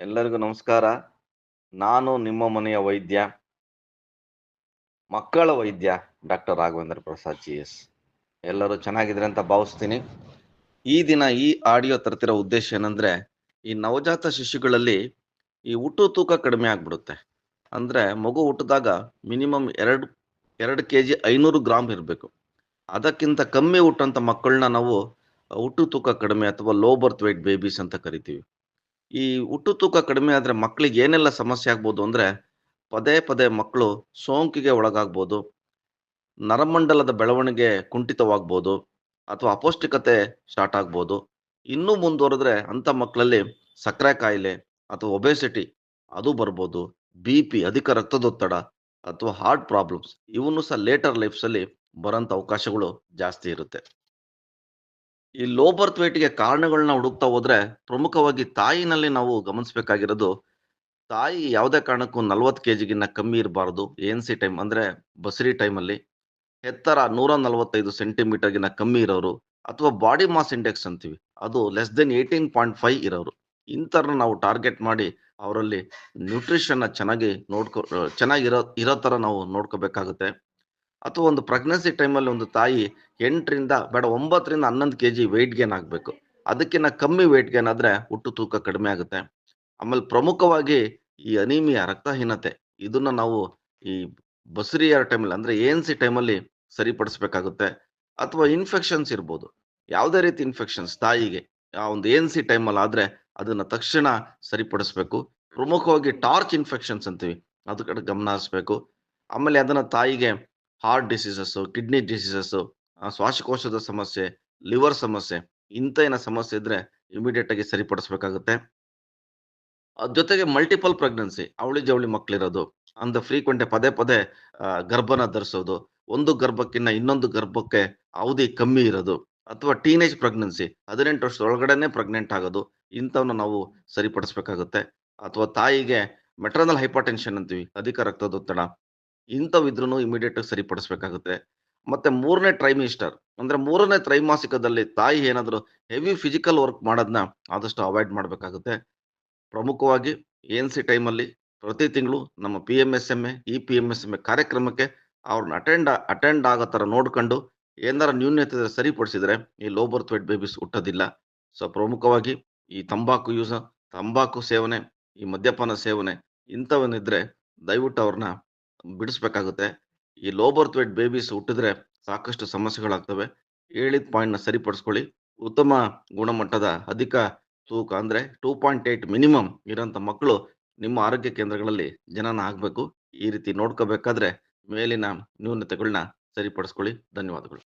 ಎಲ್ಲರಿಗೂ ನಮಸ್ಕಾರ. ನಾನು ನಿಮ್ಮ ಮನೆಯ ವೈದ್ಯ. ಮಕ್ಕಳ ವೈದ್ಯ doctor Raghavendra Prasad G S ಎಲ್ಲರೂ ಚೆನ್ನಾಗಿದ್ರೆ ಅಂತ ಭಾವಿಸ್ತೀನಿ. ಈ ದಿನ ಈ ಆಡಿಯೋ ತರ್ತಿರೋ ಉದ್ದೇಶ ಏನಂದ್ರೆ, ಈ ನವಜಾತ ಶಿಶುಗಳಲ್ಲಿ ಈ ಹುಟ್ಟು ತೂಕ ಕಡಿಮೆ ಆಗ್ಬಿಡುತ್ತೆ. ಅಂದ್ರೆ ಮಗು ಹುಟ್ಟಿದಾಗ ಮಿನಿಮಮ್ ಎರಡು ಎರಡು ಕೆ ಜಿ ಐನೂರು ಗ್ರಾಮ್ ಇರಬೇಕು. ಅದಕ್ಕಿಂತ ಕಮ್ಮಿ ಹುಟ್ಟಂತ ಮಕ್ಕಳನ್ನ ನಾವು ಹುಟ್ಟು ತೂಕ ಕಡಿಮೆ ಅಥವಾ ಲೋ ಬರ್ತ್ ವೇಟ್ ಬೇಬೀಸ್ ಅಂತ ಕರಿತೀವಿ. ಈ ಹುಟ್ಟು ತೂಕ ಕಡಿಮೆ ಆದ್ರೆ ಮಕ್ಕಳಿಗೆ ಏನೆಲ್ಲ ಸಮಸ್ಯೆ ಆಗ್ಬೋದು ಅಂದ್ರೆ ಪದೇ ಪದೇ ಮಕ್ಕಳು ಸೋಂಕಿಗೆ ಒಳಗಾಗ್ಬೋದು, ನರಮಂಡಲದ ಬೆಳವಣಿಗೆ ಕುಂಠಿತವಾಗ್ಬೋದು ಅಥವಾ ಅಪೌಷ್ಟಿಕತೆ ಸ್ಟಾರ್ಟ್ ಆಗ್ಬೋದು. ಇನ್ನೂ ಮುಂದುವರೆದ್ರೆ ಅಂತ ಮಕ್ಕಳಲ್ಲಿ ಸಕ್ಕರೆ ಕಾಯಿಲೆ ಅಥವಾ ಒಬೆಸಿಟಿ ಅದು ಬರ್ಬೋದು, ಬಿ ಪಿ ಅಧಿಕ ರಕ್ತದೊತ್ತಡ ಅಥವಾ ಹಾರ್ಟ್ ಪ್ರಾಬ್ಲಮ್ಸ್ ಇವನ್ನು ಸಹ ಲೇಟರ್ ಲೈಫ್ಸಲ್ಲಿ ಬರೋಂಥ ಅವಕಾಶಗಳು ಜಾಸ್ತಿ ಇರುತ್ತೆ. ಈ ಲೋ ಬರ್ತ್ ವೇಟ್ಗೆ ಕಾರಣಗಳನ್ನ ಹುಡುಕ್ತಾ ಹೋದ್ರೆ ಪ್ರಮುಖವಾಗಿ ತಾಯಿನಲ್ಲಿ ನಾವು ಗಮನಿಸಬೇಕಾಗಿರೋದು ತಾಯಿ ಯಾವುದೇ ಕಾರಣಕ್ಕೂ ನಲ್ವತ್ತು ಕೆ ಜಿಗಿನ್ನ ಕಮ್ಮಿ ಇರಬಾರ್ದು ಎನ್ ಸಿ ಟೈಮ್ ಅಂದ್ರೆ ಬಸರಿ ಟೈಮಲ್ಲಿ ಎತ್ತರ ನೂರ ನಲವತ್ತೈದು ಸೆಂಟಿಮೀಟರ್ಗಿನ ಕಮ್ಮಿ ಇರೋರು ಅಥವಾ ಬಾಡಿ ಮಾಸ್ ಇಂಡೆಕ್ಸ್ ಅಂತೀವಿ, ಅದು less than eighteen point five ಇರೋರು. ಇಂಥವ್ರನ್ನ ನಾವು ಟಾರ್ಗೆಟ್ ಮಾಡಿ ಅವರಲ್ಲಿ ನ್ಯೂಟ್ರಿಷನ್ನ ಚೆನ್ನಾಗಿ ನೋಡ್ಕೊ ಚೆನ್ನಾಗಿರೋ, ಇರೋ ಥರ ನಾವು ನೋಡ್ಕೋಬೇಕಾಗುತ್ತೆ. ಅಥವಾ ಒಂದು ಪ್ರೆಗ್ನೆನ್ಸಿ ಟೈಮಲ್ಲಿ ಒಂದು ತಾಯಿ ಎಂಟರಿಂದ, ಬೇಡ ಒಂಬತ್ತರಿಂದ ಹನ್ನೊಂದು ಕೆ ಜಿ ವೆಯ್ಟ್ ಗೇನ್ ಆಗಬೇಕು. ಅದಕ್ಕಿಂತ ಕಮ್ಮಿ ವೆಯ್ಟ್ ಗೇನ್ ಆದರೆ ಹುಟ್ಟು ತೂಕ ಕಡಿಮೆ ಆಗುತ್ತೆ. ಆಮೇಲೆ ಪ್ರಮುಖವಾಗಿ ಈ ಅನಿಮಿಯಾ ರಕ್ತಹೀನತೆ, ಇದನ್ನ ನಾವು ಈ ಬಸರಿಯರ್ ಟೈಮಲ್ಲಿ ಅಂದ್ರೆ ಎನ್ ಸಿ ಟೈಮಲ್ಲಿ ಸರಿಪಡಿಸ್ಬೇಕಾಗುತ್ತೆ. ಅಥವಾ ಇನ್ಫೆಕ್ಷನ್ಸ್ ಇರ್ಬೋದು. ಯಾವುದೇ ರೀತಿ ಇನ್ಫೆಕ್ಷನ್ಸ್ ತಾಯಿಗೆ, ಆ ಒಂದು ಎನ್ ಸಿ ಟೈಮಲ್ಲಿ ಆದರೆ ಅದನ್ನ ತಕ್ಷಣ ಸರಿಪಡಿಸ್ಬೇಕು. ಪ್ರಮುಖವಾಗಿ ಟಾರ್ಚ್ ಇನ್ಫೆಕ್ಷನ್ಸ್ ಅಂತೀವಿ. ಅದ್ರ ಕಡೆ ಗಮನ ಹರಿಸ್ಬೇಕು. ಆಮೇಲೆ ಅದನ್ನು ತಾಯಿಗೆ ಹಾರ್ಟ್ ಡಿಸೀಸಸ್ ಕಿಡ್ನಿ ಡಿಸೀಸಸ್ ಶ್ವಾಸಕೋಶದ ಸಮಸ್ಯೆ ಲಿವರ್ ಸಮಸ್ಯೆ ಇಂಥ ಏನೋ ಸಮಸ್ಯೆ ಇದ್ರೆ ಇಮಿಡಿಯೇಟ್ ಆಗಿ ಸರಿಪಡಿಸ್ಬೇಕಾಗುತ್ತೆ. ಜೊತೆಗೆ ಮಲ್ಟಿಪಲ್ ಪ್ರೆಗ್ನೆನ್ಸಿ ಅವಳಿ ಜವಳಿ ಮಕ್ಕಳಿರೋದು ಅಂದ ಫ್ರೀಕ್ವೆಂಟ್ ಪದೇ ಪದೇ ಗರ್ಭನ ಧರಿಸೋದು, ಒಂದು ಗರ್ಭಕ್ಕಿಂತ ಇನ್ನೊಂದು ಗರ್ಭಕ್ಕೆ ಅವಧಿ ಕಮ್ಮಿ ಇರೋದು, ಅಥವಾ ಟೀನೇಜ್ ಪ್ರೆಗ್ನೆನ್ಸಿ ಹದಿನೆಂಟು ವರ್ಷದ ಒಳಗಡೆನೆ ಪ್ರೆಗ್ನೆಂಟ್ ಆಗೋದು ಇಂಥವನ್ನ ನಾವು ಸರಿಪಡಿಸ್ಬೇಕಾಗುತ್ತೆ. ಅಥವಾ ತಾಯಿಗೆ ಮೆಟ್ರನಲ್ ಹೈಪರ್ಟೆನ್ಷನ್ ಅಂತೀವಿ, ಅಧಿಕ ರಕ್ತದೊತ್ತಡ ಇಂಥವಿದ್ರೂ ಇಮಿಡಿಯೇಟ್ ಸರಿಪಡಿಸ್ಬೇಕಾಗುತ್ತೆ. ಮತ್ತೆ ಮೂರನೇ ಟ್ರೈಮಿಸ್ಟರ್ ಅಂದ್ರೆ ಮೂರನೇ ತ್ರೈಮಾಸಿಕದಲ್ಲಿ ತಾಯಿ ಏನಾದರೂ ಹೆವಿ ಫಿಸಿಕಲ್ ವರ್ಕ್ ಮಾಡೋದನ್ನ ಆದಷ್ಟು ಅವಾಯ್ಡ್ ಮಾಡಬೇಕಾಗುತ್ತೆ. ಪ್ರಮುಖವಾಗಿ ಎನ್ ಸಿ ಟೈಮಲ್ಲಿ ಪ್ರತಿ ತಿಂಗಳು ನಮ್ಮ P M S M A E P M S M A ಕಾರ್ಯಕ್ರಮಕ್ಕೆ ಅವ್ರನ್ನ ಅಟೆಂಡ್ ಅಟೆಂಡ್ ಆಗೋ ಥರ ನೋಡ್ಕೊಂಡು ಏನಾರ ನ್ಯೂನ್ಯತೆ ಸರಿಪಡಿಸಿದ್ರೆ ಈ ಲೋ ಬರ್ತ್ ವೈಟ್ ಬೇಬೀಸ್ ಹುಟ್ಟೋದಿಲ್ಲ. ಸೊ ಪ್ರಮುಖವಾಗಿ ಈ ತಂಬಾಕು ಯೂಸ್ ತಂಬಾಕು ಸೇವನೆ, ಈ ಮದ್ಯಪಾನ ಸೇವನೆ ಇಂಥವನ್ನಿದ್ರೆ ದಯವಿಟ್ಟು ಅವ್ರನ್ನ ಬಿಡಿಸ್ಬೇಕಾಗುತ್ತೆ. ಈ ಲೋ ಬರ್ತ್ ವೇಟ್ ಬೇಬೀಸ್ ಹುಟ್ಟಿದ್ರೆ ಸಾಕಷ್ಟು ಸಮಸ್ಯೆಗಳಾಗ್ತವೆ. ಹೇಳಿದ ಪಾಯಿಂಟ್ನ ಸರಿಪಡಿಸ್ಕೊಳ್ಳಿ. ಉತ್ತಮ ಗುಣಮಟ್ಟದ ಅಧಿಕ ತೂಕ ಅಂದ್ರೆ ಟೂ ಪಾಯಿಂಟ್ ಏಟ್ ಮಿನಿಮಮ್ ಇರೋಂಥ ಮಕ್ಕಳು ನಿಮ್ಮ ಆರೋಗ್ಯ ಕೇಂದ್ರಗಳಲ್ಲಿ ಜನನ ಆಗಬೇಕು. ಈ ರೀತಿ ನೋಡ್ಕೋಬೇಕಾದ್ರೆ ಮೇಲಿನ ನ್ಯೂನತೆಗಳನ್ನ ಸರಿಪಡಿಸ್ಕೊಳ್ಳಿ. ಧನ್ಯವಾದಗಳು.